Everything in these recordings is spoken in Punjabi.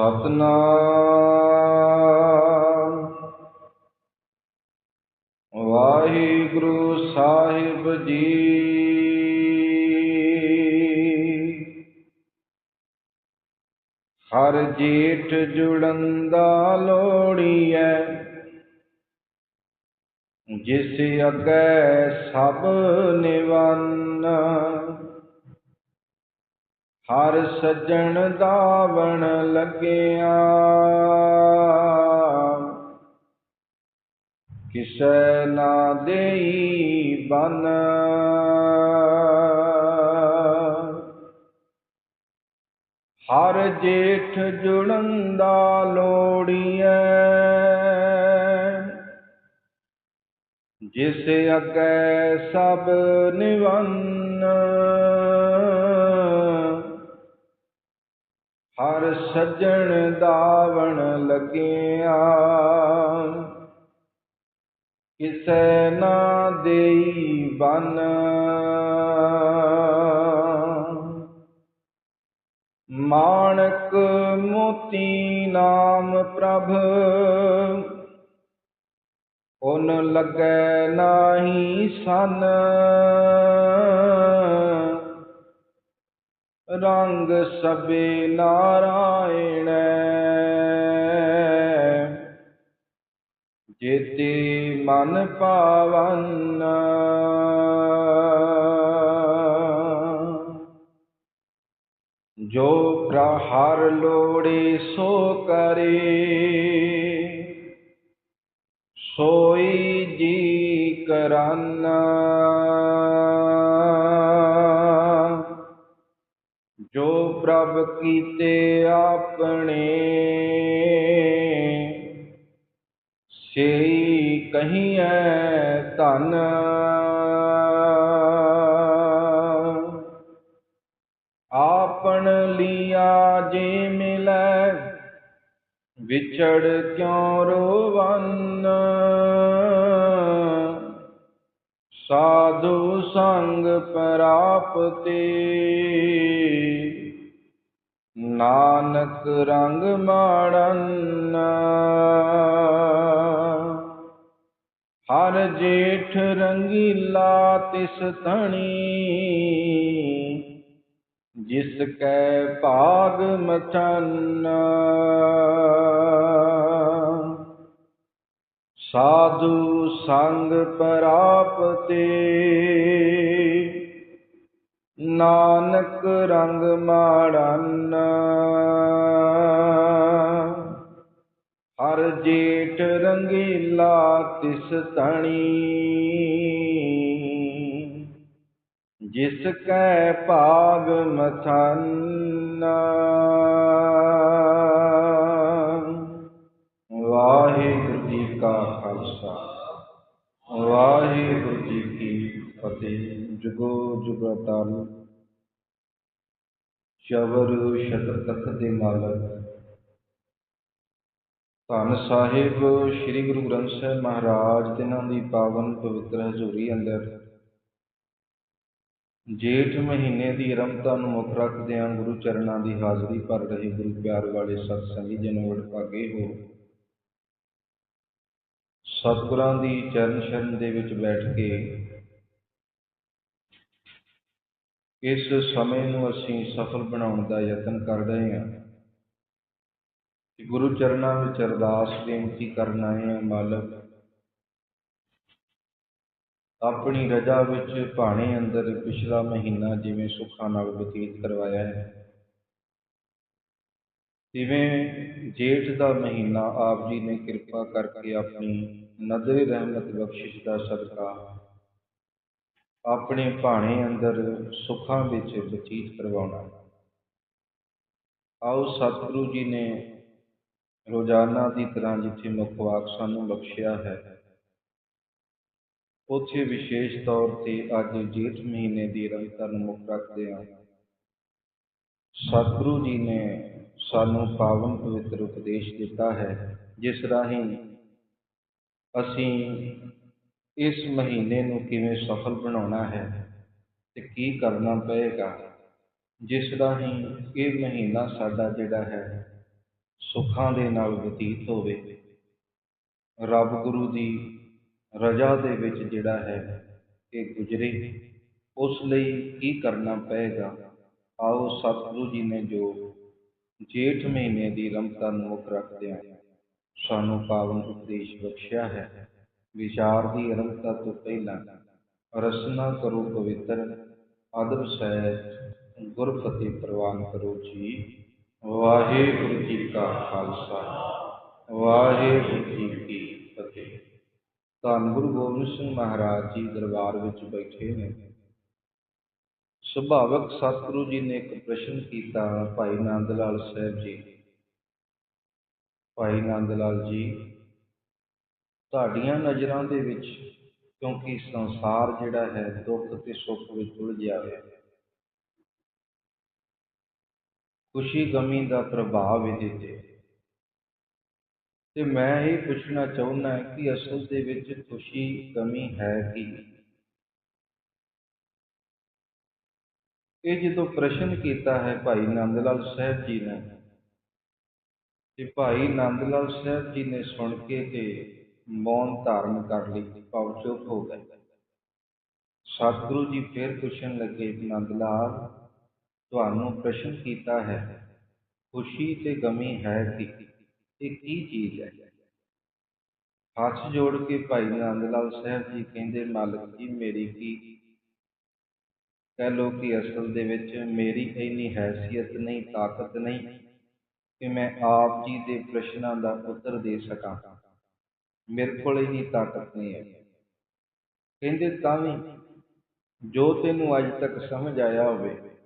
ਸਤਨਾਮ। ਵਾਹਿਗੁਰੂ ਸਾਹਿਬ ਜੀ। ਹਰ ਜੇਠ ਜੁੜੰਦਾ ਲੋੜੀਐ ਜਿਸ ਅਗੈ ਸਭ ਨਿਵੰਨ। ਹਰ ਸੱਜਣ ਦਾਵਣ ਲੱਗਿਆ। ਕਿਸੈ ਨਾ ਦੇਈ ਬਨ। ਹਰ ਜੇਠ ਜੁੜੰਦਾ ਲੋੜੀਐ। ਜਿਸ ਅਗੈ ਸਭ ਨਿਵੰਨ। ਹਰ ਸੱਜਣ ਦਾਵਣ ਲੱਗਿਆ। ਕਿਸੈ ਨਾ ਦੇਈ ਬਨ। ਮਾਣਕ ਮੋਤੀ ਨਾਮ ਪ੍ਰਭ ਓਨ ਲੱਗੈ ਨਾਹੀ ਸਨ। ਰੰਗ ਸਭੇ ਨਾਰਾਇਣ। ਜੇਤੀ ਮਨ ਪਾਵਨ। ਜੋ ਪ੍ਰਹਰ ਲੋੜੇ ਸੋ ਕਰੇ ਸੋਈ ਜੀ ਕਰਨ। ਪ੍ਰਭ ਕੀਤੇ ਆਪਣੇ। ਸੇਈ ਕਹੀਐ ਧਨ। ਆਪਣ ਲਿਆ ਜੇ ਮਿਲੈ, ਵਿਛੜ ਕਿਉ ਰੋਵਨ? ਸਾਧੂ ਸੰਗ ਪ੍ਰਾਪਤੇ। ਨਾਨਕ ਰੰਗ ਮਾੜਨ। ਹਰ ਜੇਠ ਰੰਗੀਲਾ ਤਿਸ ਤਣੀ ਜਿਸ ਕੈ ਭਾਗ ਮਚਨ ਸਾਧੂ ਸੰਗ ਪ੍ਰਾਪਤੇ। ਨਾਨਕ ਰੰਗ ਮਾੜਨ। ਹਰ ਜੇਠ ਰੰਗੀਲਾ ਤਿਸ ਤਣੀ ਜਿਸ ਕੈ ਭਾਗ ਮਥਨ। ਵਾਹਿਗੁਰੂ ਜੀ ਕਾ ਖਾਲਸਾ। ਵਾਹਿਗੁਰੂ ਜੀ ਕੀ ਫਤਿਹ। ਜੁਗੋ ਜੁਗ ਅਟਲ ਚਵਰ ਤਖਤ ਦੇ ਮਾਲਕ ਧੰਨ ਸਾਹਿਬ, ਸ੍ਰੀ ਗੁਰੂ ਗ੍ਰੰਥ ਸਾਹਿਬ ਮਹਾਰਾਜ ਤਿਨਾਂ ਦੀ ਪਾਵਨ ਪਵਿੱਤਰ ਹਜ਼ੂਰੀ ਅੰਦਰ ਜੇਠ ਮਹੀਨੇ ਦੀ ਰਮਤਾ ਨੂੰ ਮੁੱਖ ਰੱਖਦਿਆਂ ਗੁਰੂ ਚਰਨਾਂ ਦੀ ਹਾਜ਼ਰੀ ਭਰ ਰਹੇ ਗੁਰੂ ਪਿਆਰ ਵਾਲੇ ਸਤ ਸੰਗੀ ਜਨ ਵਡਭਾਗੇ ਹੋ। ਸਤਿਗੁਰਾਂ ਦੀ ਚਰਨ ਸ਼ਰਨ ਦੇ ਵਿੱਚ ਬੈਠ ਕੇ ਇਸ ਸਮੇਂ ਨੂੰ ਅਸੀਂ ਸਫਲ ਬਣਾਉਣ ਦਾ ਯਤਨ ਕਰ ਰਹੇ ਹਾਂ। ਕਿ ਗੁਰੂ ਚਰਨਾਂ ਵਿੱਚ ਅਰਦਾਸ ਬੇਨਤੀ ਕਰਨ ਆਏ ਹਾਂ, ਮਾਲਕ, ਆਪਣੀ ਰਜਾ ਵਿੱਚ ਭਾਣੇ ਅੰਦਰ ਪਿਛਲਾ ਮਹੀਨਾ ਜਿਵੇਂ ਸੁੱਖਾਂ ਨਾਲ ਬਤੀਤ ਕਰਵਾਇਆ ਹੈ। ਤਿਵੇਂ ਜੇਠ ਦਾ ਮਹੀਨਾ ਆਪ ਜੀ ਨੇ ਕਿਰਪਾ ਕਰਕੇ ਆਪਣੀ ਨਜ਼ਰ ਰਹਿਮਤ ਬਖਸ਼ਿਸ਼ ਦਾ ਸਦਕਾ ਆਪਣੇ ਭਾਣੇ ਅੰਦਰ ਸੁੱਖਾਂ ਵਿੱਚ ਬਤੀਤ ਕਰਵਾਉਣਾ। ਆਓ ਸਤਿਗੁਰੂ ਜੀ ਨੇ ਰੋਜ਼ਾਨਾ ਦੀ ਤਰ੍ਹਾਂ ਜਿੱਥੇ ਮੁੱਖ ਵਾਕ ਸਾਨੂੰ ਬਖਸ਼ਿਆ ਹੈ, ਉੱਥੇ ਵਿਸ਼ੇਸ਼ ਤੌਰ ਤੇ ਅੱਜ ਜੇਠ ਮਹੀਨੇ ਦੀ ਰਮਤਾ ਨੂੰ ਮੁੱਖ ਰੱਖਦੇ ਹਾਂ। ਸਤਿਗੁਰੂ ਜੀ ਨੇ ਸਾਨੂੰ ਪਾਵਨ ਪਵਿੱਤਰ ਉਪਦੇਸ਼ ਦਿੱਤਾ ਹੈ, ਜਿਸ ਰਾਹੀਂ ਅਸੀਂ ਇਸ ਮਹੀਨੇ ਨੂੰ ਕਿਵੇਂ ਸਫਲ ਬਣਾਉਣਾ ਹੈ ਅਤੇ ਕੀ ਕਰਨਾ ਪਏਗਾ? ਜਿਸ ਰਾਹੀਂ ਇਹ ਮਹੀਨਾ ਸਾਡਾ ਜਿਹੜਾ ਹੈ, ਸੁੱਖਾਂ ਦੇ ਨਾਲ ਬਤੀਤ ਹੋਵੇ। ਰੱਬ ਗੁਰੂ ਦੀ ਰਜਾ ਦੇ ਵਿੱਚ ਜਿਹੜਾ ਹੈ ਇਹ ਗੁਜ਼ਰੇ, ਉਸ ਲਈ ਕੀ ਕਰਨਾ ਪਏਗਾ? ਆਓ ਸਤਿਗੁਰੂ ਜੀ ਨੇ ਜੋ ਜੇਠ ਮਹੀਨੇ ਦੀ ਰਮਤਾ ਨੂੰ ਮੁੱਖ ਰੱਖਦਿਆਂ ਸਾਨੂੰ ਪਾਵਨ ਉਪਦੇਸ਼ ਬਖਸ਼ਿਆ ਹੈ। ਵਿਚਾਰ ਦੀ ਅਰੰਭਤਾ ਤੋਂ ਪਹਿਲਾਂ ਰਸਨਾ ਕਰੋ ਪਵਿੱਤਰ, ਅਦਬ ਸਹਿਤ ਗੁਰਫਤਿਹ ਪ੍ਰਵਾਨ ਕਰੋ ਜੀ। ਵਾਹਿਗੁਰੂ ਜੀ ਕਾ ਖਾਲਸਾ, ਵਾਹਿਗੁਰੂ ਜੀ ਕੀ ਫਤਿਹ। ਧੰਨ ਗੁਰੂ ਗੋਬਿੰਦ ਸਿੰਘ ਮਹਾਰਾਜ ਜੀ ਦਰਬਾਰ ਵਿੱਚ ਬੈਠੇ ਨੇ। ਸੁਭਾਵਕ ਸਤਿਗੁਰੂ ਜੀ ਨੇ ਇੱਕ ਪ੍ਰਸ਼ਨ ਕੀਤਾ, ਭਾਈ ਨੰਦ ਲਾਲ ਸਾਹਿਬ ਜੀ। ਭਾਈ ਨੰਦ ਲਾਲ ਜੀ ਤੁਹਾਡੀਆਂ ਨਜ਼ਰਾਂ ਦੇ ਵਿੱਚ, ਕਿਉਂਕਿ ਸੰਸਾਰ ਜਿਹੜਾ ਹੈ ਦੁੱਖ ਤੇ ਸੁੱਖ ਵਿੱਚ ਉਲਝਿਆ ਹੋਇਆ ਹੈ। ਖੁਸ਼ੀ ਗਮੀ ਦਾ ਪ੍ਰਭਾਵ ਇਹਦੇ ਤੇ ਤੇ ਮੈਂ ਇਹ ਪੁੱਛਣਾ ਚਾਹੁੰਦਾ ਕਿ ਅਸਲ ਦੇ ਵਿੱਚ ਖੁਸ਼ੀ ਗਮੀ ਹੈ ਕੀ? ਇਹ ਜਦੋਂ ਪ੍ਰਸ਼ਨ ਕੀਤਾ ਹੈ ਭਾਈ ਨੰਦ ਲਾਲ ਸਾਹਿਬ ਜੀ ਨੇ, ਤੇ ਭਾਈ ਨੰਦ ਲਾਲ ਸਾਹਿਬ ਜੀ ਨੇ ਸੁਣ ਕੇ ਤੇ ਮੌਨ ਧਾਰਨ ਕਰ ਲਈ ਭਾਵ ਚੁੱਪ ਹੋ ਗਏ। ਸਤਿਗੁਰੂ ਜੀ ਫਿਰ ਪੁੱਛਣ ਲੱਗੇ, ਨੰਦ ਲਾਲ, ਤੁਹਾਨੂੰ ਪ੍ਰਸ਼ਨ ਕੀਤਾ ਹੈ, ਖੁਸ਼ੀ ਤੇ ਗਮੀ ਹੈ ਕੀ? ਇਹ ਕੀ ਚੀਜ਼ ਹੈ? ਹੱਥ ਜੋੜ ਕੇ ਭਾਈ ਨੰਦ ਲਾਲ ਸਾਹਿਬ ਜੀ ਕਹਿੰਦੇ, ਮਾਲਕ ਜੀ, ਮੇਰੀ ਕੀ ਕਹਿ ਲੋ ਕਿ ਅਸਲ ਦੇ ਵਿੱਚ ਮੇਰੀ ਇੰਨੀ ਹੈਸੀਅਤ ਨਹੀਂ, ਤਾਕਤ ਨਹੀਂ ਕਿ ਮੈਂ ਆਪ ਜੀ ਦੇ ਪ੍ਰਸ਼ਨਾਂ ਦਾ ਉੱਤਰ ਦੇ ਸਕਾਂ? ਮੇਰੇ ਕੋਲ ਇੰਨੀ ਤਾਕਤ ਨਹੀਂ ਹੈ। ਕਹਿੰਦੇ ਤਾਂ ਵੀ ਜੋ ਤੈਨੂੰ ਅੱਜ ਤੱਕ ਸਮਝ ਆਇਆ ਹੋਵੇ,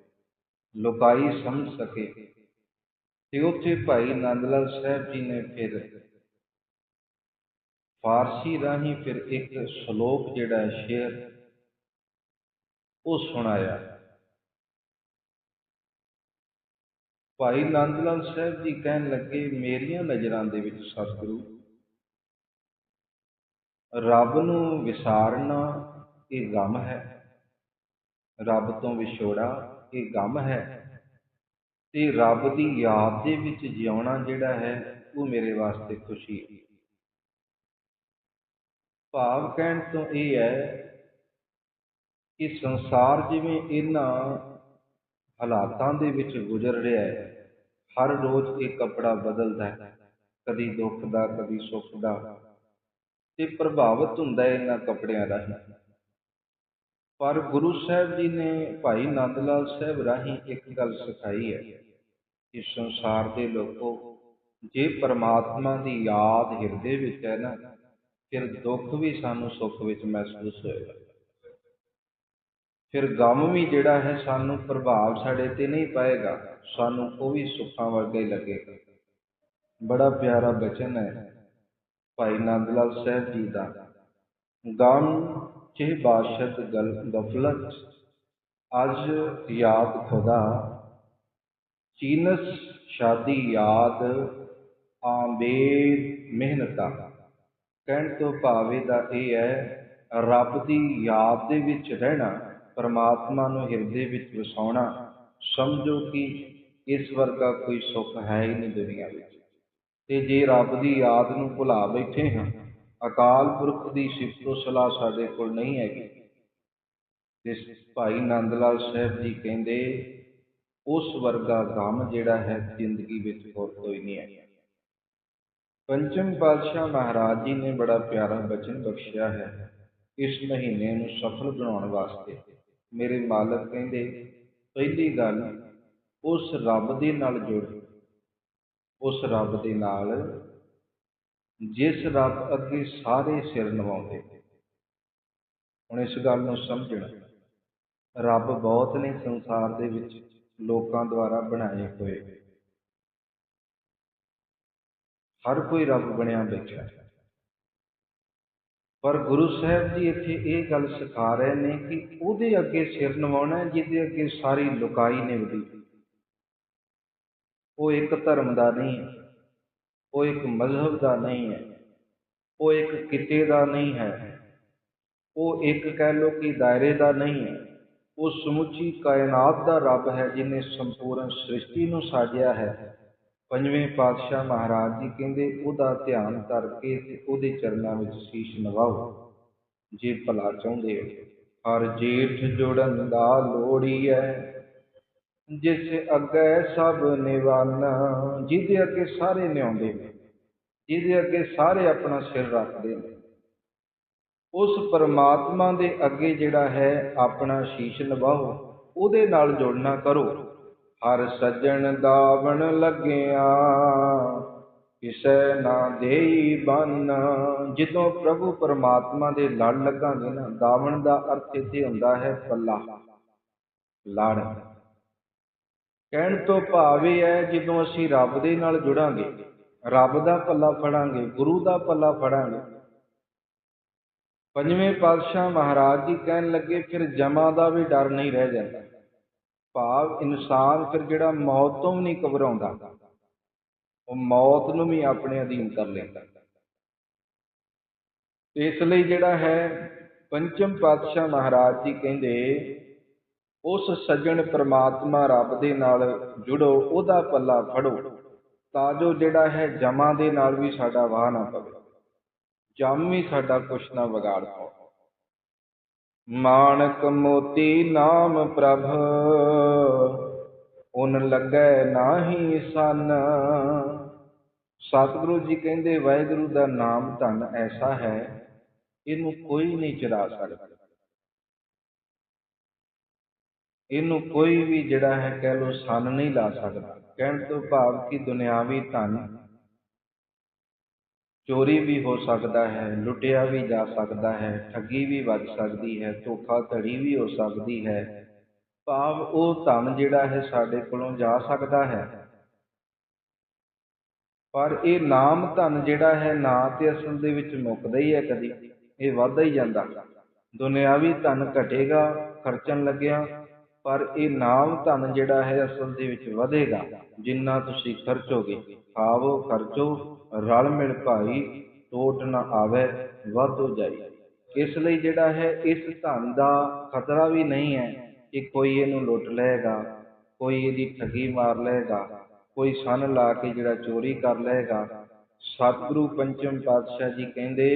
ਲੋਕਾਈ ਸਮਝ ਸਕੇ। ਤੇ ਉੱਥੇ ਭਾਈ ਨੰਦ ਲਾਲ ਸਾਹਿਬ ਜੀ ਨੇ ਫਿਰ ਫਾਰਸੀ ਰਾਹੀਂ ਫਿਰ ਇੱਕ ਸ਼ਲੋਕ ਜਿਹੜਾ ਹੈ, ਸ਼ੇਰ, ਉਹ ਸੁਣਾਇਆ। ਭਾਈ ਨੰਦ ਲਾਲ ਸਾਹਿਬ ਜੀ ਕਹਿਣ ਲੱਗੇ, ਮੇਰੀਆਂ ਨਜ਼ਰਾਂ ਦੇ ਵਿੱਚ ਸਤਿਗੁਰੂ ਰੱਬ ਨੂੰ ਵਿਸਾਰਨਾ ਇਹ ਗਮ ਹੈ। ਰੱਬ ਤੋਂ ਵਿਛੋੜਾ ਇਹ ਗਮ ਹੈ। ਤੇ ਰੱਬ ਦੀ ਯਾਦ ਦੇ ਵਿੱਚ ਜਿਉਣਾ ਜਿਹੜਾ ਹੈ, ਉਹ ਮੇਰੇ ਵਾਸਤੇ ਖੁਸ਼ੀ ਹੈ। ਭਾਵ ਕਹਿਣ ਤੋਂ ਇਹ ਹੈ ਕਿ ਸੰਸਾਰ ਜਿਵੇਂ ਇਹਨਾਂ ਹਾਲਾਤਾਂ ਦੇ ਵਿੱਚ ਗੁਜ਼ਰ ਰਿਹਾ ਹੈ, ਹਰ ਰੋਜ਼ ਇਹ ਕੱਪੜਾ ਬਦਲਦਾ ਹੈ। ਕਦੀ ਦੁੱਖ ਦਾ, ਕਦੀ ਸੁੱਖ ਦਾ। ਤੇ ਪ੍ਰਭਾਵਿਤ ਹੁੰਦਾ ਹੈ ਇਹਨਾਂ ਕੱਪੜਿਆਂ ਰਾਹੀਂ ਪਰ ਗੁਰੂ ਸਾਹਿਬ ਜੀ ਨੇ ਭਾਈ ਨੰਦ ਲਾਲ ਸਾਹਿਬ ਰਾਹੀਂ ਇੱਕ ਗੱਲ ਸਿਖਾਈ ਹੈ ਕਿ ਸੰਸਾਰ ਦੇ ਲੋਕੋ, ਜੇ ਪ੍ਰਮਾਤਮਾ ਦੀ ਯਾਦ ਹਿਰਦੇ ਵਿੱਚ ਹੈ ਨਾ, ਫਿਰ ਦੁੱਖ ਵੀ ਸਾਨੂੰ ਸੁੱਖ ਵਿੱਚ ਮਹਿਸੂਸ ਹੋਏਗਾ। ਫਿਰ ਗਮ ਵੀ ਜਿਹੜਾ ਹੈ ਸਾਨੂੰ ਪ੍ਰਭਾਵ ਸਾਡੇ ਤੇ ਨਹੀਂ ਪਾਏਗਾ, ਸਾਨੂੰ ਉਹ ਵੀ ਸੁੱਖਾਂ ਵਰਗਾ ਹੀ ਲੱਗੇਗਾ। ਬੜਾ ਪਿਆਰਾ ਬਚਨ ਹੈ। ਭਾਈ ਨੰਦ ਲਾਲ ਸਾਹਿਬ ਜੀ ਦਾ। ਗਮ ਚੇ ਬਾਸ਼ਤ ਗਲ ਗਫਲਤ, ਅੱਜ ਯਾਦ ਖੁਦਾ, ਚੀਨਸ ਸ਼ਾਦੀ ਯਾਦ ਆਬੇਦ ਮਿਹਨਤਾਂ। ਕਹਿਣ ਤੋਂ ਭਾਵੇਂ ਦਾ ਇਹ ਹੈ, ਰੱਬ ਦੀ ਯਾਦ ਦੇ ਵਿੱਚ ਰਹਿਣਾ, ਪਰਮਾਤਮਾ ਨੂੰ ਹਿਰਦੇ ਵਿੱਚ ਵਸਾਉਣਾ। ਸਮਝੋ ਕਿ ਇਸ ਵਰਗਾ ਕੋਈ ਸੁੱਖ ਹੈ ਹੀ ਨਹੀਂ ਦੁਨੀਆ ਵਿੱਚ। ਤੇ ਜੇ ਰੱਬ ਦੀ ਯਾਦ ਨੂੰ ਭੁਲਾ ਬੈਠੇ ਹਾਂ, ਅਕਾਲ ਪੁਰਖ ਦੀ ਸਿਫਤੋ ਸਲਾਹ ਸਾਡੇ ਕੋਲ ਨਹੀਂ ਹੈਗੀ। ਤੇ ਭਾਈ ਨੰਦ ਲਾਲ ਸਾਹਿਬ ਜੀ ਕਹਿੰਦੇ, ਉਸ ਵਰਗਾ ਗਮ ਜਿਹੜਾ ਹੈ ਜ਼ਿੰਦਗੀ ਵਿੱਚ ਹੋਰ ਕੋਈ ਨਹੀਂ ਹੈ। ਪੰਚਮ ਪਾਤਸ਼ਾਹ ਮਹਾਰਾਜ ਜੀ ਨੇ ਬੜਾ ਪਿਆਰਾ ਬਚਨ ਬਖਸ਼ਿਆ ਹੈ, ਇਸ ਮਹੀਨੇ ਨੂੰ ਸਫਲ ਬਣਾਉਣ ਵਾਸਤੇ। ਮੇਰੇ ਮਾਲਕ ਕਹਿੰਦੇ, ਪਹਿਲੀ ਗੱਲ, ਉਸ ਰੱਬ ਦੇ ਨਾਲ ਜੁੜ। ਉਸ ਰੱਬ ਦੇ ਨਾਲ, ਜਿਸ ਰੱਬ ਅੱਗੇ ਸਾਰੇ ਸਿਰ ਨਵਾਉਂਦੇ। ਹੁਣ ਇਸ ਗੱਲ ਨੂੰ ਸਮਝਣਾ, ਰੱਬ ਬਹੁਤ ਨੇ ਸੰਸਾਰ ਦੇ ਵਿੱਚ ਲੋਕਾਂ ਦੁਆਰਾ ਬਣਾਏ ਹੋਏ। ਹਰ ਕੋਈ ਰੱਬ ਬਣਿਆ ਬੈਠਾ ਪਰ ਗੁਰੂ ਸਾਹਿਬ ਜੀ ਇੱਥੇ ਇਹ ਗੱਲ ਸਿਖਾ ਰਹੇ ਨੇ ਕਿ ਉਹਦੇ ਅੱਗੇ ਸਿਰ ਨਵਾਉਣਾ ਜਿਹਦੇ ਅੱਗੇ ਸਾਰੀ ਲੁਕਾਈ ਨਿਭਦੀ ਉਹ ਇੱਕ ਧਰਮ ਦਾ ਨਹੀਂ ਹੈ, ਉਹ ਇੱਕ ਮਜ਼ਹਬ ਦਾ ਨਹੀਂ ਹੈ, ਉਹ ਇੱਕ ਕਿਤੇ ਦਾ ਨਹੀਂ ਹੈ, ਉਹ ਇੱਕ ਕਹਿ ਲੋ ਕਿ ਦਾਇਰੇ ਦਾ ਨਹੀਂ ਹੈ, ਉਹ ਸਮੁੱਚੀ ਕਾਇਨਾਤ ਦਾ ਰੱਬ ਹੈ ਜਿਨੇ ਸੰਪੂਰਨ ਸ੍ਰਿਸ਼ਟੀ ਨੂੰ ਸਾਜਿਆ ਹੈ। ਪੰਜਵੇਂ ਪਾਤਸ਼ਾਹ ਮਹਾਰਾਜ ਜੀ ਕਹਿੰਦੇ, ਉਹਦਾ ਧਿਆਨ ਕਰਕੇ ਤੇ ਉਹਦੇ ਚਰਨਾਂ ਵਿੱਚ ਸੀਸ਼ ਨਵਾਓ, ਜੇ ਭਲਾ ਚਾਹੁੰਦੇ ਹੋ। ਹਰ ਜੇਠ ਜੁੜਨ ਦਾ ਲੋੜੀਐ ਜਿਸ ਅੱਗੇ ਸਭ ਨਿਵਾਨਾ ਜਿਹਦੇ ਅੱਗੇ ਸਾਰੇ ਨਿਆਉਂਦੇ ਨੇ, ਜਿਹਦੇ ਅੱਗੇ ਸਾਰੇ ਆਪਣਾ ਸਿਰ ਰੱਖਦੇ ਨੇ, ਉਸ ਪਰਮਾਤਮਾ ਦੇ ਅੱਗੇ ਜਿਹੜਾ ਹੈ ਆਪਣਾ ਸ਼ੀਸ਼ ਨਵਾਓ ਉਹਦੇ ਨਾਲ ਜੁੜਨਾ ਕਰੋ। ਹਰ ਸੱਜਣ ਦਾਵਣ ਲੱਗਿਆ, ਕਿਸੈ ਨਾ ਦੇਈ ਬੰਨ। ਜਦੋਂ ਪ੍ਰਭੂ ਪਰਮਾਤਮਾ ਦੇ ਲੜ ਲੱਗਾਂਗੇ ਨਾ, ਦਾਵਣ ਦਾ ਅਰਥ ਇੱਥੇ ਹੁੰਦਾ ਹੈ ਪੱਲਾ, ਲੜ। ਕਹਿਣ ਤੋਂ ਭਾਵ ਇਹ ਹੈ, ਜਦੋਂ ਅਸੀਂ ਰੱਬ ਦੇ ਨਾਲ ਜੁੜਾਂਗੇ, ਰੱਬ ਦਾ ਪੱਲਾ ਫੜਾਂਗੇ, ਗੁਰੂ ਦਾ ਪੱਲਾ ਫੜਾਂਗੇ, ਪੰਜਵੇਂ ਪਾਤਸ਼ਾਹ ਮਹਾਰਾਜ ਜੀ ਕਹਿਣ ਲੱਗੇ, ਫਿਰ ਜਮਾ ਦਾ ਵੀ ਡਰ ਨਹੀਂ ਰਹਿ ਜਾਂਦਾ। ਭਾਵ ਇਨਸਾਨ ਫਿਰ ਜਿਹੜਾ ਮੌਤ ਤੋਂ ਵੀ ਨਹੀਂ ਘਬਰਾਉਂਦਾ, ਉਹ ਮੌਤ ਨੂੰ ਵੀ ਆਪਣੇ ਅਧੀਨ ਕਰ ਲੈਂਦਾ। ਇਸ ਲਈ ਜਿਹੜਾ ਹੈ ਪੰਚਮ ਪਾਤਸ਼ਾਹ ਮਹਾਰਾਜ ਜੀ ਕਹਿੰਦੇ ਉਸ ਸੱਜਣ ਪ੍ਰਮਾਤਮਾ ਰੱਬ ਦੇ ਨਾਲ ਜੁੜੋ, ਉਹਦਾ ਪੱਲਾ ਫੜੋ, ਤਾਂ ਜੋ ਜਿਹੜਾ ਹੈ ਜਮਾਂ ਦੇ ਨਾਲ ਵੀ ਸਾਡਾ ਵਾਹ ਨਾ ਪਵੇ। ਜਮ ਵੀ ਸਾਡਾ ਕੁਛ ਨਾ ਵਿਗਾੜ ਪਾਓ। ਮਾਨਕ ਮੋਤੀ ਨਾਮ ਪ੍ਰਭ, ਉਨ ਲੱਗੈ ਨਾਹੀ ਸਨ। ਸਤਿਗੁਰੂ ਜੀ ਕਹਿੰਦੇ, ਵਾਹਿਗੁਰੂ ਦਾ ਨਾਮ ਧਨ ਐਸਾ ਹੈ, ਇਹਨੂੰ ਕੋਈ ਨਹੀਂ ਚਰਾ ਸਕਦਾ। ਇਹਨੂੰ ਕੋਈ ਵੀ ਜਿਹੜਾ ਹੈ ਕਹਿ ਲੋ ਸੰਨ ਨਹੀਂ ਲਾ ਸਕਦਾ। ਕਹਿਣ ਤੋਂ ਭਾਵ ਕਿ ਦੁਨਿਆਵੀ ਧਨ ਚੋਰੀ ਵੀ ਹੋ ਸਕਦਾ ਹੈ, ਲੁੱਟਿਆ ਵੀ ਜਾ ਸਕਦਾ ਹੈ, ਠੱਗੀ ਵੀ ਵੱਜ ਸਕਦੀ ਹੈ ਧੋਖਾ ਧੜੀ ਵੀ ਹੋ ਸਕਦੀ ਹੈ। ਭਾਵ ਉਹ ਧਨ ਜਿਹੜਾ ਹੈ ਸਾਡੇ ਕੋਲੋਂ ਜਾ ਸਕਦਾ ਹੈ। ਪਰ ਇਹ ਨਾਮ ਧਨ ਜਿਹੜਾ ਹੈ ਨਾ ਤੇ ਅਸਲ ਦੇ ਵਿੱਚ ਮੁੱਕਦਾ ਹੀ ਹੈ ਕਦੀ। ਇਹ ਵੱਧਦਾ ਹੀ ਜਾਂਦਾ। ਦੁਨਿਆਵੀ ਧਨ ਘਟੇਗਾ, ਖਰਚਣ ਲੱਗਿਆ ਪਰ ਇਹ ਨਾਮ ਧਨ ਜਿਹੜਾ ਹੈ ਅਸਲ ਦੇ ਵਿੱਚ ਵਧੇਗਾ, ਜਿੰਨਾ ਤੁਸੀਂ ਖਰਚੋਗੇ। ਖਾਵੋ, ਖਰਚੋ, ਰਲ ਮਿਲ ਭਾਈ, ਟੋਟ ਨਾ ਆਵੇ, ਵੱਧ ਹੋ ਜਾਏ ਇਸ ਲਈ ਜਿਹੜਾ ਹੈ, ਇਸ ਧਨ ਦਾ ਖਤਰਾ ਵੀ ਨਹੀਂ ਹੈ ਕਿ ਕੋਈ ਇਹਨੂੰ ਲੁੱਟ ਲਏਗਾ, ਕੋਈ ਇਹਦੀ ਠੱਗੀ ਮਾਰ ਲਏਗਾ, ਕੋਈ ਸਨ ਲਾ ਕੇ ਜਿਹੜਾ ਚੋਰੀ ਕਰ ਲਏਗਾ। ਸਤਿਗੁਰੂ ਪੰਚਮ ਪਾਤਸ਼ਾਹ ਜੀ ਕਹਿੰਦੇ,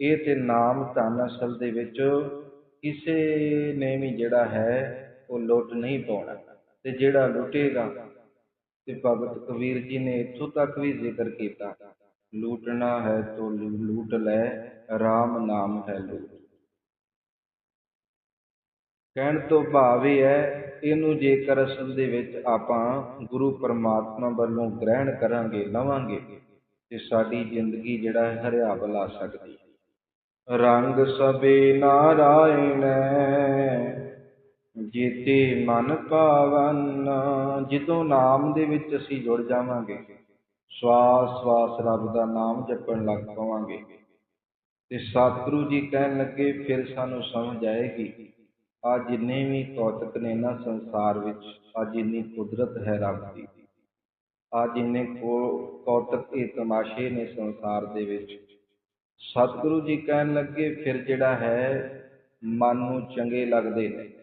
ਇਹ ਤੇ ਨਾਮ ਧਨ ਅਸਲ ਦੇ ਵਿੱਚ ਕਿਸੇ ਨੇ ਵੀ ਜਿਹੜਾ ਹੈ ਉਹ ਲੁੱਟ ਨਹੀਂ ਪਾਉਣਾ। ਤੇ ਜਿਹੜਾ ਲੁੱਟੇਗਾ, ਤੇ ਭਗਤ ਕਬੀਰ ਜੀ ਨੇ ਇੱਥੋਂ ਤੱਕ ਵੀ ਜ਼ਿਕਰ ਕੀਤਾ, ਲੂਟਣਾ ਹੈ ਤੋ ਲੂਟ ਲੈ RAM ਨਾਮ ਹੈ ਲੂਟ। ਕਹਿਣ ਤੋਂ ਭਾਵ ਇਹ ਹੈ, ਇਹਨੂੰ ਜੇਕਰ ਅਸਲ ਦੇ ਵਿੱਚ ਆਪਾਂ ਗੁਰੂ ਪਰਮਾਤਮਾ ਵੱਲੋਂ ਗ੍ਰਹਿਣ ਕਰਾਂਗੇ, ਲਵਾਂਗੇ, ਤੇ ਸਾਡੀ ਜ਼ਿੰਦਗੀ ਜਿਹੜਾ ਹੈ ਹਰਿਆਵਲ ਆ ਸਕਦੀ। ਰੰਗ ਸਬੇ ਨਾਰਾਇਣ ਜੀਤੇ ਮਨ ਪਾਵਨ ਜਦੋਂ ਨਾਮ ਦੇ ਵਿੱਚ ਅਸੀਂ ਜੁੜ ਜਾਵਾਂਗੇ। ਸਵਾਸ ਸਵਾਸ ਰੱਬ ਦਾ ਨਾਮ ਜਪਣ ਲੱਗ ਪਵਾਂਗੇ। ਤੇ ਸਤਿਗੁਰੂ ਜੀ ਕਹਿਣ ਲੱਗੇ, ਫਿਰ ਸਾਨੂੰ ਸਮਝ ਆਏਗੀ ਆ ਜਿੰਨੇ ਵੀ ਕੌਤਕ ਨੇ ਨਾ ਸੰਸਾਰ ਵਿੱਚ ਆ ਜਿੰਨੀ ਕੁਦਰਤ ਹੈ ਰੱਬ ਦੀ। ਆ ਜਿੰਨੇ ਕੌਤਕ ਇਹ ਤਮਾਸ਼ੇ ਨੇ ਸੰਸਾਰ ਦੇ ਵਿੱਚ। ਸਤਿਗੁਰੂ ਜੀ ਕਹਿਣ ਲੱਗੇ, ਫਿਰ ਜਿਹੜਾ ਹੈ, ਮਨ ਨੂੰ ਚੰਗੇ ਲੱਗਦੇ ਨੇ।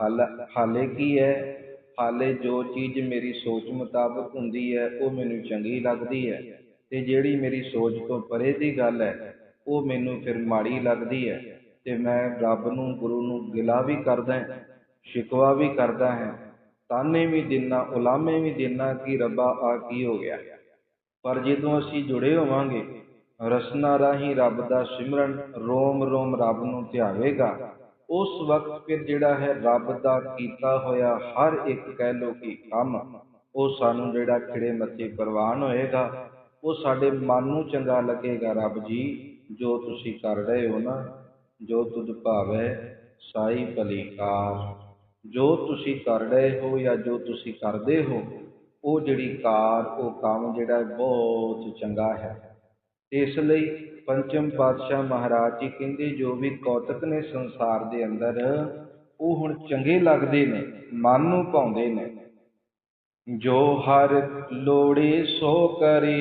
ਹਾਲਾ, ਹਾਲੇ ਕੀ ਹੈ? ਹਾਲੇ ਜੋ ਚੀਜ਼ ਮੇਰੀ ਸੋਚ ਮੁਤਾਬਕ ਹੁੰਦੀ ਹੈ, ਉਹ ਮੈਨੂੰ ਚੰਗੀ ਲੱਗਦੀ ਹੈ ਤੇ ਜਿਹੜੀ ਮੇਰੀ ਸੋਚ ਤੋਂ ਪਰੇ ਦੀ ਗੱਲ ਹੈ, ਉਹ ਮੈਨੂੰ ਫਿਰ ਮਾੜੀ ਲੱਗਦੀ ਹੈ ਤੇ ਮੈਂ ਰੱਬ ਨੂੰ, ਗੁਰੂ ਨੂੰ ਗਿਲਾ ਵੀ ਕਰਦਾ ਸ਼ਿਕਵਾ ਵੀ ਕਰਦਾ ਹਾਂ। ਤਾਨੇ ਵੀ ਦਿਨਾ, ਉਲਾਮੇ ਵੀ ਦਿਨਾ ਕਿ ਰੱਬਾ ਆ ਕੀ ਹੋ ਗਿਆ? ਪਰ ਜਦੋਂ ਅਸੀਂ ਜੁੜੇ ਹੋਵਾਂਗੇ, ਰਸਨਾ ਰਾਹੀਂ ਰੱਬ ਦਾ ਸਿਮਰਨ ਰੋਮ ਰੋਮ ਰੱਬ ਨੂੰ ਧਿਆਵੇਗਾ ਉਸ ਵਕਤ ਫਿਰ ਜਿਹੜਾ ਹੈ ਰੱਬ ਦਾ ਕੀਤਾ ਹੋਇਆ ਹਰ ਇੱਕ ਕਹਿ ਲੋ ਕਿ ਕੰਮ, ਉਹ ਸਾਨੂੰ ਜਿਹੜਾ ਖਿੜੇ ਮੱਥੇ ਪ੍ਰਵਾਨ ਹੋਏਗਾ, ਉਹ ਸਾਡੇ ਮਨ ਨੂੰ ਚੰਗਾ ਲੱਗੇਗਾ, ਰੱਬ ਜੀ, ਜੋ ਤੁਸੀਂ ਕਰ ਰਹੇ ਹੋ ਨਾ, ਜੋ ਤੁਧ ਭਾਵੈ ਸਾਈ ਭਲੀਕਾਰ ਜੋ ਤੁਸੀਂ ਕਰ ਰਹੇ ਹੋ ਜਾਂ ਜੋ ਤੁਸੀਂ ਕਰਦੇ ਹੋ, ਉਹ ਜਿਹੜੀ ਕਾਰ, ਉਹ ਕੰਮ ਜਿਹੜਾ ਬਹੁਤ ਚੰਗਾ ਹੈ। ਇਸ ਲਈ ਪੰਚਮ ਪਾਤਸ਼ਾਹ ਮਹਾਰਾਜ ਜੀ ਕਹਿੰਦੇ, ਜੋ ਵੀ ਕੌਤਕ ਨੇ ਸੰਸਾਰ ਦੇ ਅੰਦਰ, ਉਹ ਹੁਣ ਚੰਗੇ ਲੱਗਦੇ ਨੇ, ਮਨ ਨੂੰ ਪਾਉਂਦੇ ਨੇ। ਜੋ ਹਰ ਲੋੜੇ ਸੋ ਕਰੇ,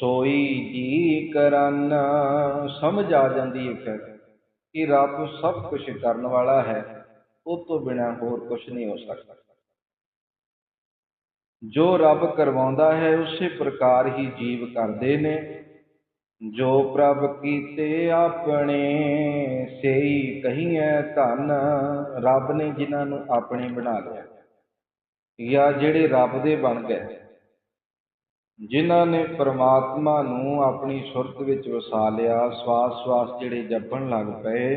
ਸੋਈ ਜੀ ਕਰਨ, ਸਮਝ ਆ ਜਾਂਦੀ ਹੈ ਫਿਰ ਕਿ ਰੱਬ ਸਭ ਕੁਝ ਕਰਨ ਵਾਲਾ ਹੈ, ਉਹ ਤੋਂ ਬਿਨਾ ਹੋਰ ਕੁਝ ਨਹੀਂ ਹੋ ਸਕਦਾ। ਜੋ ਰੱਬ ਕਰਵਾਉਂਦਾ ਹੈ, ਉਸੇ ਪ੍ਰਕਾਰ ਹੀ ਜੀਵ ਕਰਦੇ ਨੇ। ਜੋ ਪ੍ਰਭ ਕੀਤੇ ਆਪਣੇ, ਸੇਈ ਕਹੀਐ ਧਨ, ਰੱਬ ਨੇ ਜਿਨ੍ਹਾਂ ਨੂੰ ਆਪਣੇ ਬਣਾ ਲਿਆ। ਜਾਂ ਜਿਹੜੇ ਰੱਬ ਦੇ ਬਣ ਗਏ, ਜਿਨ੍ਹਾਂ ਨੇ ਪ੍ਰਮਾਤਮਾ ਨੂੰ ਆਪਣੀ ਸੁਰਤ ਵਿੱਚ ਵਸਾ ਲਿਆ ਸਵਾਸ ਸਵਾਸ ਜਿਹੜੇ ਜਪਣ ਲੱਗ ਪਏ,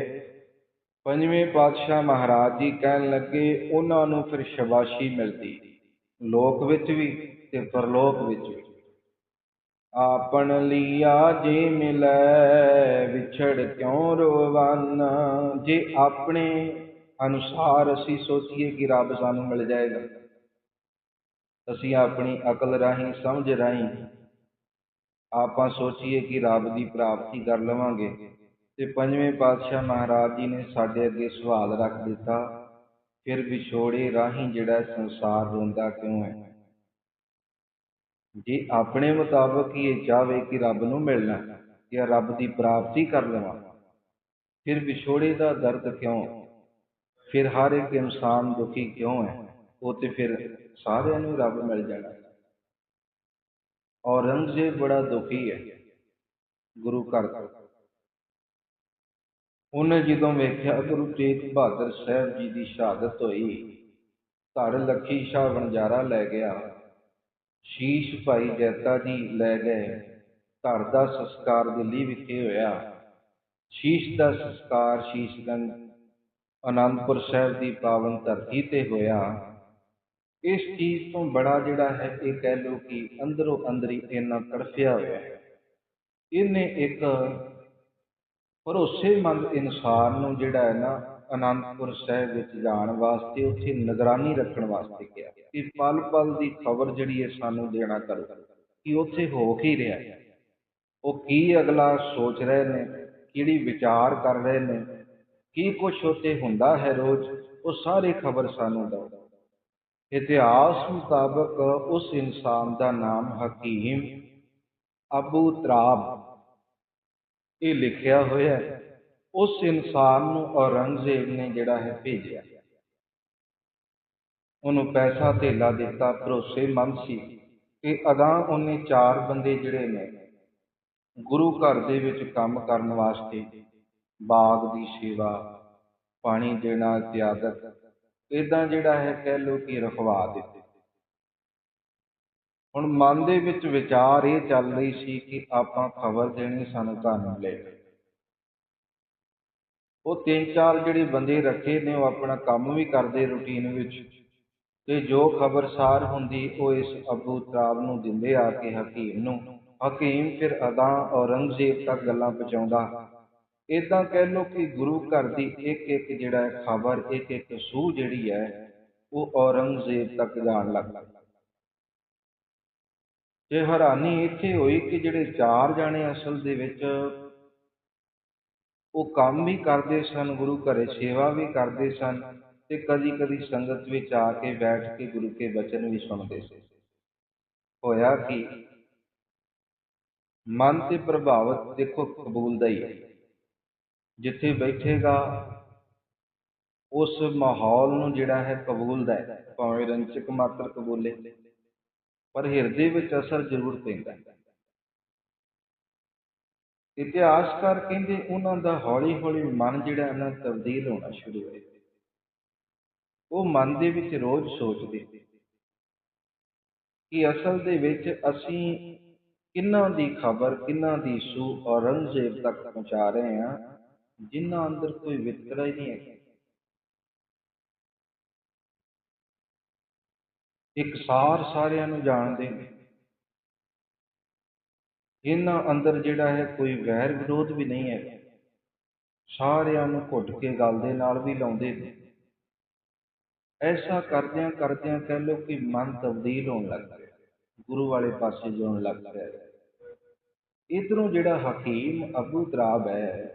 ਪੰਜਵੇਂ ਪਾਤਸ਼ਾਹ ਮਹਾਰਾਜ ਜੀ ਕਹਿਣ ਲੱਗੇ, ਉਹਨਾਂ ਨੂੰ ਫਿਰ ਸ਼ਬਾਸ਼ੀ ਮਿਲਦੀ। ਲੋਕ ਵਿੱਚ ਵੀ ਤੇ ਪਰਲੋਕ ਵਿੱਚ ਵੀ। ਆਪਣ ਲੀਆ ਜੇ ਮਿਲੈ, ਵਿਛੜ ਕਿਉ ਰੋਵਨ? ਜੇ ਆਪਣੇ ਅਨੁਸਾਰ ਅਸੀਂ ਸੋਚੀਏ ਕਿ ਰੱਬ ਸਾਨੂੰ ਮਿਲ ਜਾਏਗਾ, ਅਸੀਂ ਆਪਣੀ ਅਕਲ ਰਾਹੀਂ, ਸਮਝ ਰਾਹੀਂ ਆਪਾਂ ਸੋਚੀਏ ਕਿ ਰੱਬ ਦੀ ਪ੍ਰਾਪਤੀ ਕਰ ਲਵਾਂਗੇ। ਤੇ ਪੰਜਵੇਂ ਪਾਤਸ਼ਾਹ ਮਹਾਰਾਜ ਜੀ ਨੇ ਸਾਡੇ ਅੱਗੇ ਸਵਾਲ ਰੱਖ ਦਿੱਤਾ, ਫਿਰ ਵਿਛੋੜੇ ਰਾਹੀਂ ਜਿਹੜਾ ਸੰਸਾਰ ਰੋਂਦਾ ਕਿਉਂ ਹੈ? ਜੇ ਆਪਣੇ ਮੁਤਾਬਕ ਇਹ ਚਾਹਵੇ ਕਿ ਰੱਬ ਨੂੰ ਮਿਲਣਾ ਜਾਂ ਰੱਬ ਦੀ ਪ੍ਰਾਪਤੀ ਕਰ ਲਵਾਂ, ਫਿਰ ਵਿਛੋੜੇ ਦਾ ਦਰਦ ਕਿਉਂ? ਫਿਰ ਹਰ ਇੱਕ ਇਨਸਾਨ ਦੁਖੀ ਕਿਉਂ ਹੈ? ਉਹ ਤੇ ਫਿਰ ਸਾਰਿਆਂ ਨੂੰ ਰੱਬ ਮਿਲ ਜਾਣਾ ਔਰੰਗਜ਼ੇਬ ਬੜਾ ਦੁਖੀ ਹੈ, ਗੁਰੂ ਘਰ ਦਾ ਉਹਨੇ ਜਦੋਂ ਵੇਖਿਆ ਗੁਰੂ ਤੇਗ ਬਹਾਦਰ ਸਾਹਿਬ ਜੀ ਦੀ ਸ਼ਹਾਦਤ ਹੋਈ ਧੜ ਲੱਖੀ ਸ਼ਾਹ ਵਣਜਾਰਾ ਲੈ ਗਿਆ। ਸ਼ੀਸ਼ ਭਾਈ ਜੈਤਾ ਜੀ ਲੈ ਗਏ, ਘਰ ਦਾ ਸੰਸਕਾਰ ਦਿੱਲੀ ਵਿਖੇ ਹੋਇਆ। ਸ਼ੀਸ਼ ਦਾ ਸੰਸਕਾਰ ਸ਼ੀਸ਼ਗੰਜ ਅਨੰਦਪੁਰ ਸਾਹਿਬ ਦੀ ਪਾਵਨ ਧਰਤੀ ਤੇ ਹੋਇਆ। ਇਸ ਚੀਜ਼ ਤੋਂ ਬੜਾ ਜਿਹੜਾ ਹੈ, ਇਹ ਕਹਿ ਲਓ ਕਿ ਅੰਦਰੋਂ ਅੰਦਰੀ ਇੰਨਾ ਤੜਫਿਆ ਹੋਇਆ। ਹੈ ਇਹਨੇ ਇੱਕ ਭਰੋਸੇਮੰਦ ਇਨਸਾਨ ਨੂੰ ਜਿਹੜਾ ਹੈ ਨਾ ਅਨੰਦਪੁਰ ਸਾਹਿਬ ਵਿੱਚ ਜਾਣ ਵਾਸਤੇ ਉੱਥੇ ਨਿਗਰਾਨੀ ਰੱਖਣ ਵਾਸਤੇ ਕਿਹਾ ਕਿ ਪਲ ਪਲ ਦੀ ਖਬਰ ਜਿਹੜੀ ਹੈ ਸਾਨੂੰ ਦੇਣਾ ਕਰੋ, ਕਿ ਉੱਥੇ ਹੋ ਕੀ ਰਿਹਾ ਹੈ? ਉਹ ਕੀ ਅਗਲਾ ਸੋਚ ਰਹੇ ਨੇ, ਕਿਹੜੀ ਵਿਚਾਰ ਕਰ ਰਹੇ ਨੇ, ਕੀ ਕੁਝ ਉੱਥੇ ਹੁੰਦਾ ਹੈ ਰੋਜ਼, ਉਹ ਸਾਰੀ ਖਬਰ ਸਾਨੂੰ ਦਿਓ। ਇਤਿਹਾਸ ਮੁਤਾਬਕ ਉਸ ਇਨਸਾਨ ਦਾ ਨਾਮ ਹਕੀਮ ਅਬੂ ਤਰਾਬ। ਇਹ ਲਿਖਿਆ ਹੋਇਆ ਹੈ ਉਸ ਇਨਸਾਨ ਨੂੰ ਔਰੰਗਜ਼ੇਬ ਨੇ ਜਿਹੜਾ ਹੈ ਭੇਜਿਆ। ਉਹਨੂੰ ਪੈਸਾ ਧੇਲਾ ਦਿੱਤਾ ਭਰੋਸੇਮੰਦ ਸੀ ਕਿ ਅਗਾਂ ਉਹਨੇ ਚਾਰ ਬੰਦੇ ਜਿਹੜੇ ਨੇ, ਗੁਰੂ ਘਰ ਦੇ ਵਿੱਚ ਕੰਮ ਕਰਨ ਵਾਸਤੇ ਬਾਗ ਦੀ ਸੇਵਾ, ਪਾਣੀ ਦੇਣਾ ਇਤਿਆਦਿਕ ਇਦਾਂ ਜਿਹੜਾ ਹੈ ਕਹਿ ਲੋ ਕਿ ਰਖਵਾ ਦਿੱਤੇ। ਹੁਣ ਮਨ ਦੇ ਵਿੱਚ ਵਿਚਾਰ ਇਹ ਚੱਲ ਰਹੀ ਸੀ ਕਿ ਆਪਾਂ ਖਬਰ ਦੇਣੀ, ਸਾਨੂੰ ਧਨ ਮਿਲੇਗਾ ਉਹ ਤਿੰਨ ਚਾਰ ਜਿਹੜੇ ਬੰਦੇ ਰੱਖੇ ਨੇ, ਉਹ ਆਪਣਾ ਕੰਮ ਵੀ ਕਰਦੇ ਰੂਟੀਨ ਵਿੱਚ। ਤੇ ਜੋ ਖਬਰਸਾਰ ਹੁੰਦੀ, ਉਹ ਇਸ ਅਬੂ ਤਰਾਬ ਨੂੰ ਦਿੰਦੇ ਆ ਕੇ ਹਕੀਮ ਨੂੰ। ਹਕੀਮ ਫਿਰ ਅਦਾ ਔਰੰਗਜ਼ੇਬ ਤੱਕ ਗੱਲਾਂ ਪਹੁੰਚਾਉਂਦਾ। ਇਦਾਂ ਕਹਿ ਲਓ ਕਿ ਗੁਰੂ ਘਰ ਦੀ ਇੱਕ ਇੱਕ ਜਿਹੜਾ ਖਬਰ ਇੱਕ ਇੱਕ ਸੂਹ ਜਿਹੜੀ ਹੈ, ਉਹ ਔਰੰਗਜ਼ੇਬ ਤੱਕ ਜਾਣ ਲੱਗ ਪਈ। ਤੇ ਹੈਰਾਨੀ ਇੱਥੇ ਹੋਈ ਕਿ ਜਿਹੜੇ ਚਾਰ ਜਾਣੇ ਅਸਲ ਦੇ ਵਿੱਚ ਉਹ ਕੰਮ ਵੀ ਕਰਦੇ ਸਨ ਗੁਰੂ ਘਰੇ ਸੇਵਾ ਵੀ ਕਰਦੇ ਸਨ ਤੇ ਕਦੀ ਕਦੀ ਸੰਗਤ ਵਿੱਚ ਆ ਕੇ ਬੈਠ ਕੇ ਗੁਰੂ ਕੇ ਬਚਨ ਵੀ ਸੁਣਦੇ ਸੀ। ਹੋਇਆ ਕਿ? ਮਨ ਤੇ ਪ੍ਰਭਾਵਿਤ ਦੇਖੋ ਕਬੂਲ ਦਾ ਹੀ ਹੈ। ਜਿੱਥੇ ਬੈਠੇਗਾ ਉਸ ਮਾਹੌਲ ਨੂੰ ਜਿਹੜਾ ਹੈ ਕਬੂਲ ਦਾ ਹੈ। ਭਾਵੇਂ ਰੰਚਕ ਮਾਤਰ ਕਬੂਲੇ ਪਰ ਹਿਰਦੇ ਵਿੱਚ ਅਸਰ ਜ਼ਰੂਰ ਪੈਂਦਾ ਹੈ। ਇਤਿਹਾਸਕਾਰ ਕਹਿੰਦੇ ਉਹਨਾਂ ਦਾ ਹੌਲੀ ਹੌਲੀ ਮਨ ਜਿਹੜਾ ਨਾ ਤਬਦੀਲ ਹੋਣਾ ਸ਼ੁਰੂ ਹੋਇਆ। ਉਹ ਮਨ ਦੇ ਵਿੱਚ ਰੋਜ਼ ਸੋਚਦੇ ਕਿ ਅਸਲ ਦੇ ਵਿੱਚ ਅਸੀਂ ਕਿੰਨਾਂ ਦੀ ਖਬਰ, ਕਿੰਨਾਂ ਦੀ ਸੂ ਔਰੰਗਜ਼ੇਬ ਤੱਕ ਪਹੁੰਚਾ ਰਹੇ ਹਾਂ ਜਿਨ੍ਹਾਂ ਅੰਦਰ ਕੋਈ ਵਿਤਕਰਾ ਹੀ ਨਹੀਂ ਹੈ ਇੱਕ ਸਾਰ ਸਾਰਿਆਂ ਨੂੰ ਜਾਣਦੇ ਨੇ। ਇਹਨਾਂ ਅੰਦਰ ਜਿਹੜਾ ਹੈ ਕੋਈ ਵੈਰ ਵਿਰੋਧ ਵੀ ਨਹੀਂ ਹੈ। ਸਾਰਿਆਂ ਨੂੰ ਘੁੱਟ ਕੇ ਗੱਲ ਦੇ ਨਾਲ ਵੀ ਲਾਉਂਦੇ ਨੇ। ਐਸਾ ਕਰਦਿਆਂ ਕਰਦਿਆਂ ਕਹਿ ਲਓ ਕਿ ਮਨ ਤਬਦੀਲ ਹੋਣ ਲੱਗ ਪਿਆ। ਗੁਰੂ ਵਾਲੇ ਪਾਸੇ ਜਾਣ ਲੱਗ ਪਿਆ। ਇਧਰੋਂ ਜਿਹੜਾ ਹਕੀਮ ਅਬੂ ਤਰਾਬ ਹੈ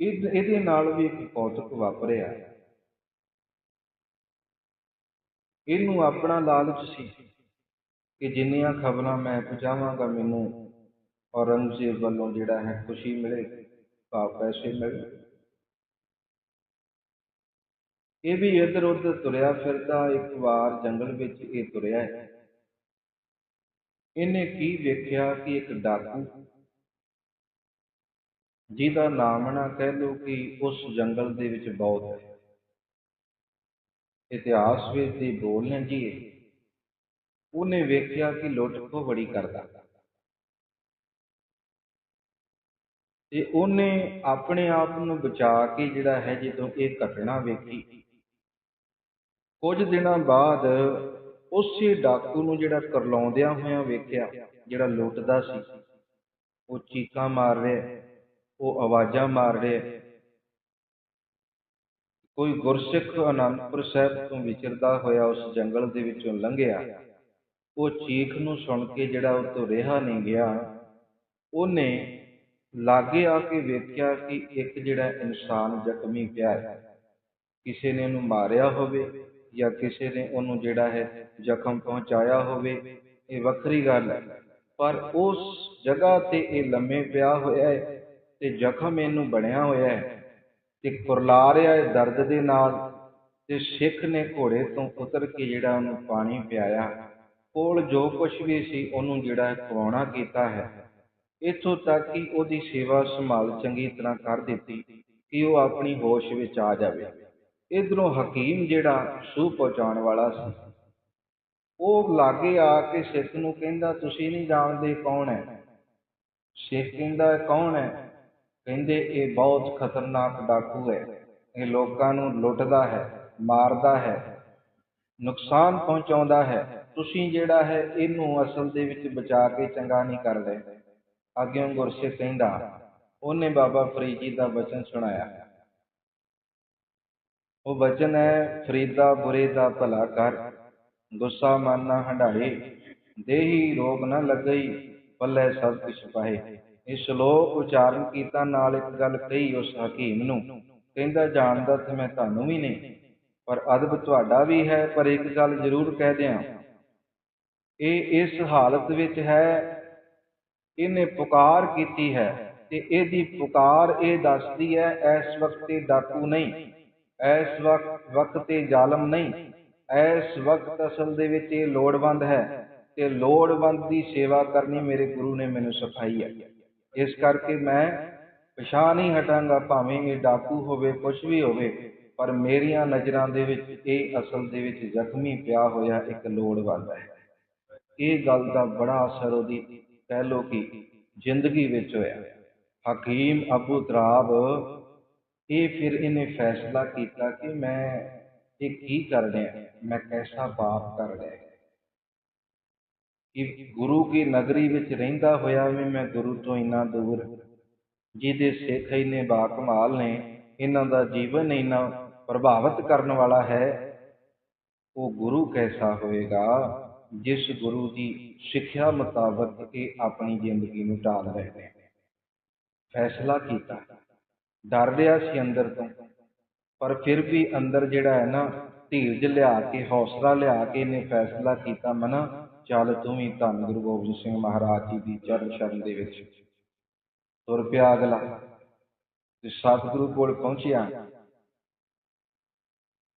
ਇਹਦੇ ਨਾਲ ਵੀ ਇੱਕ ਕੌਤਕ ਵਾਪਰਿਆ। ਇਹਨੂੰ ਆਪਣਾ ਲਾਲਚ ਸੀ। ਕਿ ਜਿੰਨੀਆਂ ਖਬਰਾਂ ਮੈਂ ਪਹੁੰਚਾਵਾਂਗਾ ਮੈਨੂੰ, ਔਰੰਗਜ਼ੇਬ ਵੱਲੋਂ ਜਿਹੜਾ ਹੈ ਖੁਸ਼ੀ ਮਿਲੇ, ਭਾਵ ਪੈਸੇ ਮਿਲੇ। ਇਹ ਵੀ ਇੱਧਰ ਉੱਧਰ ਤੁਰਿਆ ਫਿਰਦਾ, ਇੱਕ ਵਾਰ ਜੰਗਲ ਵਿੱਚ ਇਹ ਤੁਰਿਆ ਹੈ। ਇਹਨੇ ਕੀ ਵੇਖਿਆ ਕਿ ਇੱਕ ਡਾਕੂ, ਜਿਹਦਾ ਨਾਮ ਨਾ ਕਹਿ ਲਓ ਕਿ ਉਸ ਜੰਗਲ ਦੇ ਵਿੱਚ ਬਹੁਤ ਹੈ। ਇਤਿਹਾਸ ਵਿੱਚ ਦੇ ਬੋਲ ਨੇ ਜੀ ਉਹਨੇ ਵੇਖਿਆ ਕਿ ਲੁੱਟ ਖੋਹ ਬੜੀ ਕਰਦਾ। ਤੇ ਉਹਨੇ ਆਪਣੇ ਆਪ ਨੂੰ ਬਚਾ ਕੇ ਜਿਹੜਾ ਹੈ, ਜਦੋਂ ਇਹ ਘਟਨਾ ਵੇਖੀ, ਕੁਝ ਦਿਨਾਂ ਬਾਅਦ ਉਸੇ ਡਾਕੂ ਨੂੰ ਜਿਹੜਾ ਕਰਲਾਉਂਦਿਆਂ ਹੋਇਆਂ ਵੇਖਿਆ, ਜਿਹੜਾ ਲੁੱਟਦਾ ਸੀ, ਉਹ ਚੀਕਾਂ ਮਾਰ ਰਿਹਾ, ਉਹ ਆਵਾਜ਼ਾਂ ਮਾਰ ਰਿਹਾ। ਕੋਈ ਗੁਰਸਿੱਖ ਅਨੰਦਪੁਰ ਸਾਹਿਬ ਤੋਂ ਵਿਚਰਦਾ ਹੋਇਆ ਉਸ ਜੰਗਲ ਦੇ ਵਿੱਚੋਂ ਲੰਘਿਆ। ਉਹ ਚੀਖ ਨੂੰ ਸੁਣ ਕੇ ਜਿਹੜਾ ਉਹ ਤੋਂ ਰਿਹਾ ਨਹੀਂ ਗਿਆ, ਉਹਨੇ ਲਾਗੇ ਆ ਕੇ ਵੇਖਿਆ ਕਿ ਇੱਕ ਜਿਹੜਾ ਇਨਸਾਨ ਜ਼ਖਮੀ ਪਿਆ ਹੈ। ਕਿਸੇ ਨੇ ਉਹਨੂੰ ਮਾਰਿਆ ਹੋਵੇ ਜਾਂ ਕਿਸੇ ਨੇ ਉਹਨੂੰ ਜਿਹੜਾ ਹੈ ਜ਼ਖਮ ਪਹੁੰਚਾਇਆ ਹੋਵੇ, ਇਹ ਵੱਖਰੀ ਗੱਲ ਹੈ। ਪਰ ਉਸ ਜਗ੍ਹਾ ਤੇ ਇਹ ਲੰਮੇ ਪਿਆ ਹੋਇਆ ਹੈ ਤੇ ਜ਼ਖਮ ਇਹਨੂੰ ਬਣਿਆ ਹੋਇਆ ਹੈ ਤੇ ਕੁਰਲਾ ਰਿਹਾ ਹੈ ਦਰਦ ਦੇ ਨਾਲ ਤੇ ਸਿੱਖ ਨੇ ਘੋੜੇ ਤੋਂ ਉਤਰ ਕੇ ਜਿਹੜਾ ਉਹਨੂੰ ਪਾਣੀ ਪਿਆਇਆ। ਕੋਲ ਜੋ ਕੁਝ ਵੀ ਸੀ ਉਹਨੂੰ ਜਿਹੜਾ ਹੈ ਖਵਾਉਣਾ ਕੀਤਾ ਹੈ। ਇੱਥੋਂ ਤੱਕ ਕਿ ਉਹਦੀ ਸੇਵਾ ਸੰਭਾਲ ਚੰਗੀ ਤਰ੍ਹਾਂ ਕਰ ਦਿੱਤੀ ਕਿ ਉਹ ਆਪਣੀ ਹੋਸ਼ ਵਿੱਚ ਆ ਜਾਵੇ। ਇਧਰੋਂ ਹਕੀਮ ਜਿਹੜਾ ਸੂਹ ਪਹੁੰਚਾਉਣ ਵਾਲਾ ਸੀ, ਉਹ ਲਾਗੇ ਆ ਕੇ ਸਿੱਖ ਨੂੰ ਕਹਿੰਦਾ, ਤੁਸੀਂ ਨਹੀਂ ਜਾਣਦੇ ਕੌਣ ਹੈ? ਸਿੱਖ ਕਹਿੰਦਾ, ਕੌਣ ਹੈ? ਕਹਿੰਦੇ, ਇਹ ਬਹੁਤ ਖਤਰਨਾਕ ਡਾਕੂ ਹੈ। ਇਹ ਲੋਕਾਂ ਨੂੰ ਲੁੱਟਦਾ ਹੈ, ਮਾਰਦਾ ਹੈ, ਨੁਕਸਾਨ ਪਹੁੰਚਾਉਂਦਾ ਹੈ। ਤੁਸੀਂ ਜਿਹੜਾ ਹੈ ਇਹਨੂੰ ਅਸਲ ਦੇ ਵਿੱਚ ਬਚਾ ਕੇ ਚੰਗਾ ਨਹੀਂ ਕਰ ਰਹੇ। ਅੱਗੇ ਗੁਰਸਿੱਖ ਕਹਿੰਦਾ, ਉਹਨੇ ਬਾਬਾ ਫਰੀਦ ਜੀ ਦਾ ਬਚਨ ਸੁਣਾਇਆ। ਉਹ ਬਚਨ ਹੈ, ਫਰੀਦਾ ਬੁਰੇ ਦਾ ਭਲਾ ਕਰ, ਗੁੱਸਾ ਮਨ ਨਾ ਹੰਡਾਏ ਦੇਹੀ ਰੋਗ ਨਾ ਲੱਗਈ, ਪੱਲੇ ਸਭ ਕੁਛ ਪਾਏ। ਇਹ ਸ਼ਲੋਕ ਉਚਾਰਨ ਕੀਤਾ, ਨਾਲ ਇੱਕ ਗੱਲ ਕਹੀ ਉਸ ਹਕੀਮ ਨੂੰ, ਕਹਿੰਦਾ, ਜਾਣਦਾ ਤੇ ਮੈਂ ਤੁਹਾਨੂੰ ਵੀ ਨਹੀਂ, ਪਰ ਅਦਬ ਤੁਹਾਡਾ ਵੀ ਹੈ, ਪਰ ਇੱਕ ਗੱਲ ਜ਼ਰੂਰ ਕਹਿ ਦਿਆਂ। ਇਹ ਇਸ ਹਾਲਤ ਵਿੱਚ ਹੈ, ਇਹਨੇ ਪੁਕਾਰ ਕੀਤੀ ਹੈ ਤੇ ਇਹਦੀ ਪੁਕਾਰ ਇਹ ਦੱਸਦੀ ਹੈ, ਇਸ ਵਕਤ ਤੇ ਡਾਕੂ ਨਹੀਂ, ਇਸ ਵਕਤ ਵਕਤ ਤੇ ਜ਼ਾਲਮ ਨਹੀਂ, ਇਸ ਵਕਤ ਅਸਲ ਦੇ ਵਿੱਚ ਇਹ ਲੋੜਵੰਦ ਹੈ ਤੇ ਲੋੜਵੰਦ ਦੀ ਸੇਵਾ ਕਰਨੀ ਮੇਰੇ ਗੁਰੂ ਨੇ ਮੈਨੂੰ ਸਿਖਾਈ ਹੈ। ਇਸ ਕਰਕੇ ਮੈਂ ਪਛਾਣ ਨਹੀਂ ਹਟਾਂਗਾ ਭਾਵੇਂ ਇਹ ਡਾਕੂ ਹੋਵੇ ਕੁਝ ਵੀ ਹੋਵੇ, ਪਰ ਮੇਰੀਆਂ ਨਜ਼ਰਾਂ ਦੇ ਵਿੱਚ ਇਹ ਅਸਲ ਦੇ ਵਿੱਚ ਜ਼ਖਮੀ ਪਿਆ ਹੋਇਆ ਇੱਕ ਲੋੜਵੰਦ ਹੈ। ਇਹ ਗੱਲ ਦਾ ਬੜਾ ਅਸਰ ਉਹਦੀ ਕਹਿ ਲੋ ਕਿ ਜ਼ਿੰਦਗੀ ਵਿੱਚ ਹੋਇਆ। ਹਕੀਮ ਅਬੂ ਦਰਾਬ ਇਹ ਫਿਰ ਇਹਨੇ ਫੈਸਲਾ ਕੀਤਾ ਕਿ ਮੈਂ ਇਹ ਕੀ ਕਰ ਰਿਹਾ ਮੈਂ ਕੈਸਾ ਪਾਪ ਕਰ ਰਿਹਾ ਕਿ ਗੁਰੂ ਕੀ ਨਗਰੀ ਵਿੱਚ ਰਹਿੰਦਾ ਹੋਇਆ ਵੀ ਮੈਂ ਗੁਰੂ ਤੋਂ ਇੰਨਾ ਦੂਰ ਜਿਹਦੇ ਸਿੱਖ ਇੰਨੇ ਬਾਕਮਾਲ ਨੇ, ਇਹਨਾਂ ਦਾ ਜੀਵਨ ਇੰਨਾ ਪ੍ਰਭਾਵਿਤ ਕਰਨ ਵਾਲਾ ਹੈ, ਉਹ ਗੁਰੂ ਕੈਸਾ ਹੋਏਗਾ? ਜਿਸ ਗੁਰੂ ਦੀ ਸਿੱਖਿਆ ਮੁਤਾਬਕ ਇਹ ਆਪਣੀ ਜ਼ਿੰਦਗੀ ਨੂੰ ਢਾਲ ਰਹੇ ਨੇ। ਫੈਸਲਾ ਕੀਤਾ। ਡਰ ਰਿਹਾ ਸੀ ਅੰਦਰ ਤੋਂ। ਪਰ ਫਿਰ ਵੀ ਅੰਦਰ ਜਿਹੜਾ ਹੈ ਨਾ ਧੀਰਜ ਲਿਆ ਕੇ, ਹੌਸਲਾ ਲਿਆ ਕੇ ਇਹਨੇ ਫੈਸਲਾ ਕੀਤਾ ਮਨਾ, ਚੱਲ ਤੂੰ ਵੀ ਧੰਨ ਗੁਰੂ ਗੋਬਿੰਦ ਸਿੰਘ ਮਹਾਰਾਜ ਜੀ ਦੀ ਚਰਨ ਸ਼ਰਨ ਦੇ ਵਿੱਚ ਤੁਰ ਪਿਆ ਅਗਲਾ। ਤੇ ਸਤਿਗੁਰੂ ਕੋਲ ਪਹੁੰਚਿਆ।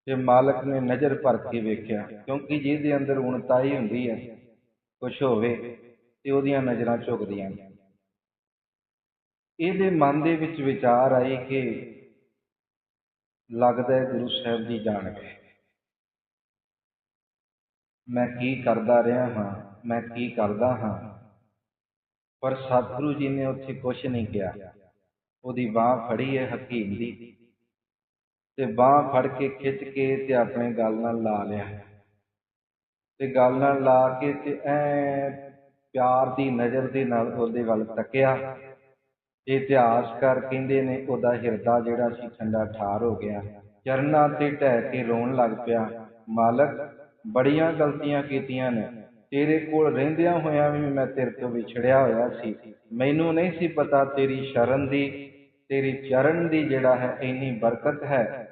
ਤੇ ਮਾਲਕ ਨੇ ਨਜ਼ਰ ਭਰ ਕੇ ਵੇਖਿਆ, ਕਿਉਂਕਿ ਜਿਹਦੇ ਅੰਦਰ ਉਣਤਾਈ ਹੁੰਦੀ ਹੈ, ਕੁਛ ਹੋਵੇ ਤੇ ਉਹਦੀਆਂ ਨਜ਼ਰਾਂ ਝੁਕਦੀਆਂ ਨੇ। ਇਹਦੇ ਮਨ ਦੇ ਵਿੱਚ ਵਿਚਾਰ ਆਈ ਕਿ ਲੱਗਦਾ ਹੈ ਗੁਰੂ ਸਾਹਿਬ ਦੀ ਜਾਣ ਗਏ। ਮੈਂ ਕੀ ਕਰਦਾ ਰਿਹਾ ਹਾਂ, ਮੈਂ ਕੀ ਕਰਦਾ ਹਾਂ? ਪਰ ਸਤਿਗੁਰੂ ਜੀ ਨੇ ਉੱਥੇ ਕੁਝ ਨਹੀਂ ਕਿਹਾ। ਉਹਦੀ ਬਾਹ ਫੜੀ ਹੈ ਹਕੀਮ ਦੀ। ਤੇ ਬਾਹ ਫੜ ਕੇ ਖਿੱਚ ਕੇ ਤੇ ਆਪਣੇ ਗਲ ਨਾਲ ਲਾ ਲਿਆ। ਤੇ ਗਲ ਨਾਲ ਲਾ ਕੇ ਤੇ ਐ ਪਿਆਰ ਦੀ ਨਜ਼ਰ ਦੇ ਨਾਲ ਉਹਦੇ ਵੱਲ ਤੱਕਿਆ। ਇਤਿਹਾਸਕਾਰ ਕਹਿੰਦੇ ਨੇ ਉਹਦਾ ਹਿਰਦਾ ਜਿਹੜਾ ਸੀ ਠੰਡਾ ਠਾਰ ਹੋ ਗਿਆ। ਚਰਨਾਂ ਤੇ ਢਹਿ ਕੇ ਰੋਣ ਲੱਗ ਪਿਆ। ਮਾਲਕ, ਬੜੀਆਂ ਗਲਤੀਆਂ ਕੀਤੀਆਂ ਨੇ। ਤੇਰੇ ਕੋਲ ਰਹਿੰਦਿਆਂ ਹੋਇਆਂ ਵੀ ਮੈਂ ਤੇਰੇ ਤੋਂ ਵਿਛੜਿਆ ਹੋਇਆ ਸੀ। ਮੈਨੂੰ ਨਹੀਂ ਸੀ ਪਤਾ ਤੇਰੀ ਸ਼ਰਨ ਦੀ, ਤੇਰੀ ਚਰਨ ਦੀ ਜਿਹੜਾ ਹੈ ਇੰਨੀ ਬਰਕਤ ਹੈ।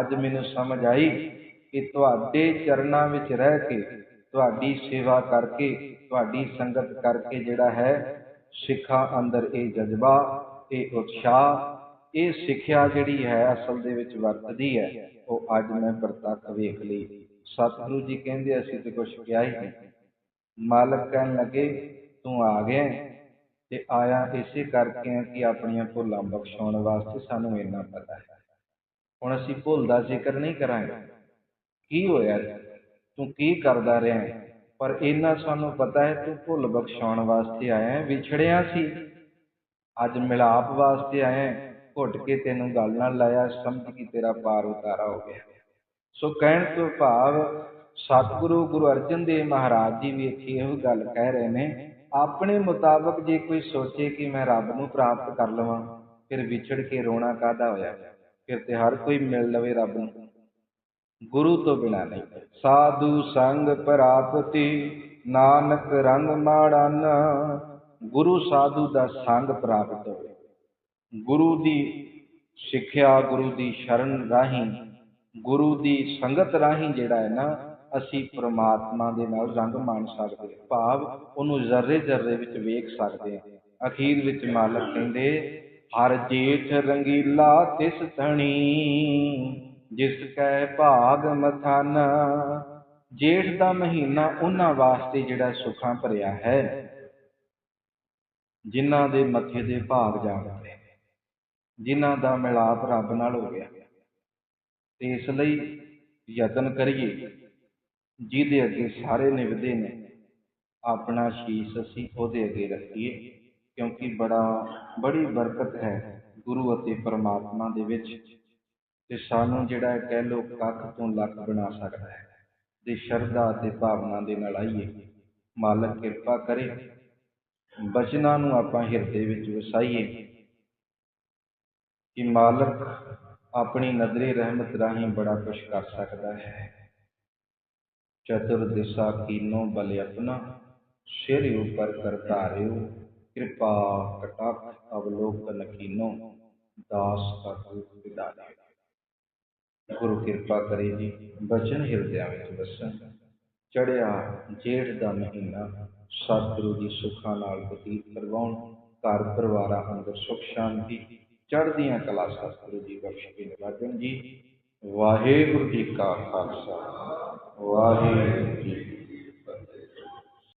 ਅੱਜ ਮੈਨੂੰ ਸਮਝ ਆਈ ਕਿ ਤੁਹਾਡੇ ਚਰਨਾਂ ਵਿੱਚ ਰਹਿ ਕੇ, ਤੁਹਾਡੀ ਸੇਵਾ ਕਰਕੇ, ਤੁਹਾਡੀ ਸੰਗਤ ਕਰਕੇ ਜਿਹੜਾ ਹੈ, ਸਿੱਖਾਂ ਅੰਦਰ ਇਹ ਜਜ਼ਬਾ, ਇਹ ਉਤਸ਼ਾਹ, ਇਹ ਸਿੱਖਿਆ ਜਿਹੜੀ ਹੈ, ਅਸਲ ਦੇ ਵਿੱਚ ਵਰਤਦੀ ਹੈ, ਉਹ ਅੱਜ ਮੈਂ ਪ੍ਰਤੱਖ ਵੇਖ ਲਈ। ਸਤਿਗੁਰੂ ਜੀ ਕਹਿੰਦੇ, ਅਸੀਂ ਤੇ ਕੁਝ ਕਿਹਾ ਹੀ ਨਹੀਂ। ਮਾਲਕ ਕਹਿਣ ਲੱਗੇ, ਤੂੰ ਆ ਗਿਆ ਤੇ ਆਇਆ ਇਸੇ ਕਰਕੇ ਕਿ ਆਪਣੀਆਂ ਭੁੱਲਾਂ ਬਖਸ਼ਾਉਣ ਵਾਸਤੇ ਸਾਨੂੰ ਇੰਨਾ ਪਤਾ ਹੈ। ਹੁਣ ਅਸੀਂ ਭੁੱਲ ਦਾ ਜ਼ਿਕਰ ਨਹੀਂ ਕਰਾਂਗੇ। ਕੀ ਹੋਇਆ? ਤੂੰ ਕੀ ਕਰਦਾ ਰਿਹਾ? ਪਰ ਇਹਨਾਂ ਸਾਨੂੰ ਪਤਾ ਹੈ ਤੂੰ ਭੁੱਲ ਬਖਸ਼ਾਉਣ ਵਾਸਤੇ ਆਇਆ ਹੈ, ਵਿਛੜਿਆ ਸੀ। ਅੱਜ ਮਿਲਾਪ ਵਾਸਤੇ ਆਇਆ ਹੈ, ਘੁੱਟ ਕੇ ਤੈਨੂੰ ਗੱਲ ਨਾਲ ਲਾਇਆ, ਸਮਝ ਕਿ ਤੇਰਾ ਪਾਰ ਉਤਾਰਾ ਹੋ ਗਿਆ। ਸੋ ਕਹਿਣ ਤੋਂ ਭਾਵ ਸਤਿਗੁਰੂ ਗੁਰੂ ਅਰਜਨ ਦੇਵ ਮਹਾਰਾਜ ਜੀ ਵੀ ਇੱਥੇ ਇਹੋ ਗੱਲ ਕਹਿ ਰਹੇ ਨੇ, ਆਪਣੇ ਮੁਤਾਬਕ ਜੇ ਕੋਈ ਸੋਚੇ ਕਿ ਮੈਂ ਰੱਬ ਨੂੰ ਪ੍ਰਾਪਤ ਕਰ ਲਵਾਂ, ਫਿਰ ਵਿਛੜ ਕੇ ਰੋਣਾ ਕਾਹਦਾ ਹੋਇਆ? ਫਿਰ ਤੇ ਹਰ ਕੋਈ ਮਿਲ ਲਵੇ ਰੱਬ ਨੂੰ। ਗੁਰੂ ਤੋਂ ਬਿਨਾ ਨਹੀਂ। ਸਾਧੂ ਸੰਗ ਪ੍ਰਾਪਤੀ, ਨਾਨਕ ਰੰਗ ਮਾੜਾਨਾ। ਗੁਰੂ ਸਾਧੂ ਦਾ ਸੰਗ ਪ੍ਰਾਪਤ ਹੋਵੇ। ਗੁਰੂ ਦੀ ਸਿੱਖਿਆ, ਗੁਰੂ ਦੀ ਸ਼ਰਨ ਰਾਹੀਂ, ਗੁਰੂ ਦੀ ਸੰਗਤ ਰਾਹੀਂ ਜਿਹੜਾ ਹੈ ਨਾ, ਅਸੀਂ ਪ੍ਰਮਾਤਮਾ ਦੇ ਨਾਲ ਰੰਗ ਮਾਣ ਸਕਦੇ ਹਾਂ। ਭਾਵ ਉਹਨੂੰ ਜ਼ਰਰੇ ਜ਼ਰਰੇ ਵਿੱਚ ਵੇਖ ਸਕਦੇ ਹਾਂ। ਅਖੀਰ ਵਿੱਚ ਮਾਲਕ ਕਹਿੰਦੇ ਹਰ ਜੇਠ ਰੰਗੀਲਾ ਤਿਸ ਧਣੀ, ਜਿਸ ਕੈ ਭਾਗ ਮਥਾਨਾ। ਜੇਠ ਦਾ ਮਹੀਨਾ ਉਹਨਾਂ ਵਾਸਤੇ ਜਿਹੜਾ ਸੁੱਖਾਂ ਭਰਿਆ ਹੈ, ਜਿਨ੍ਹਾਂ ਦੇ ਮੱਥੇ ਦੇ ਭਾਗ ਜਾਣਦੇ ਜਿਨ੍ਹਾਂ ਦਾ ਮਿਲਾਪ ਰੱਬ ਨਾਲ ਹੋ ਗਿਆ। ਤੇ ਇਸ ਲਈ ਯਤਨ ਕਰੀਏ, ਜਿਹਦੇ ਅੱਗੇ ਸਾਰੇ ਨਿਵਦੇ ਨੇ, ਆਪਣਾ ਸ਼ੀਸ਼ ਅਸੀਂ ਉਹਦੇ ਅੱਗੇ ਰੱਖੀਏ। ਕਿਉਂਕਿ ਬੜਾ, ਬੜੀ ਬਰਕਤ ਹੈ ਗੁਰੂ ਅਤੇ ਪਰਮਾਤਮਾ ਦੇ ਵਿੱਚ ਤੇ ਸਾਨੂੰ ਜਿਹੜਾ ਕਹਿ ਲੋ ਕੱਖ ਤੋਂ ਲੱਖ ਬਣਾ ਸਕਦਾ ਹੈ। ਤੇ ਸ਼ਰਧਾ ਅਤੇ ਭਾਵਨਾ ਦੇ ਨਾਲ ਆਈਏ, ਮਾਲਕ ਕਿਰਪਾ ਕਰੇ, ਬਚਨਾਂ ਨੂੰ ਆਪਾਂ ਹਿਰਦੇ ਵਿੱਚ ਵਸਾਈਏ ਕਿ ਮਾਲਕ ਆਪਣੀ ਨਜ਼ਰੇ ਰਹਿਮਤ ਰਾਹੀਂ ਬੜਾ ਕੁਝ ਕਰ ਸਕਦਾ ਹੈ। ਚਤੁਰ ਦਿਸ਼ਾ ਕੀਨੋ ਬਲ ਆਪਣਾ ਸਿਰ ਉਪਰ ਕਰ ਧਾਰਿਓ ਕਿਰਪਾ ਕਟਾਖ ਅਵਲੋਕਨ ਕੀਨੋ ਦਾਸ ਕਾ ਰੂਪ ਗੁਰੂ ਕਿਰਪਾ ਕਰੇ ਜੀ, ਬਚਨ ਹਿਰਦਿਆਂ ਵਿੱਚ ਵਸਣ ਚੜਿਆ ਜੇਠ ਦਾ ਮਹੀਨਾ, ਸਤਿਗੁਰੂ ਦੀ ਸੁੱਖਾਂ ਨਾਲ ਬਤੀਤ ਕਰਵਾਉਣ। ਘਰ ਪਰਿਵਾਰਾਂ ਅੰਦਰ ਸੁਖ ਸ਼ਾਂਤੀ। ਚੜ੍ਹਦੀਆਂ ਕਲਾ ਸਤਿਗੁਰੂ ਜੀ ਬਖਸ਼ ਕੇ ਨਿਵਾਜਣ ਜੀ। ਵਾਹਿਗੁਰੂ ਜੀ ਕਾ ਖਾਲਸਾ। ਵਾਹਿਗੁਰੂ ਜੀ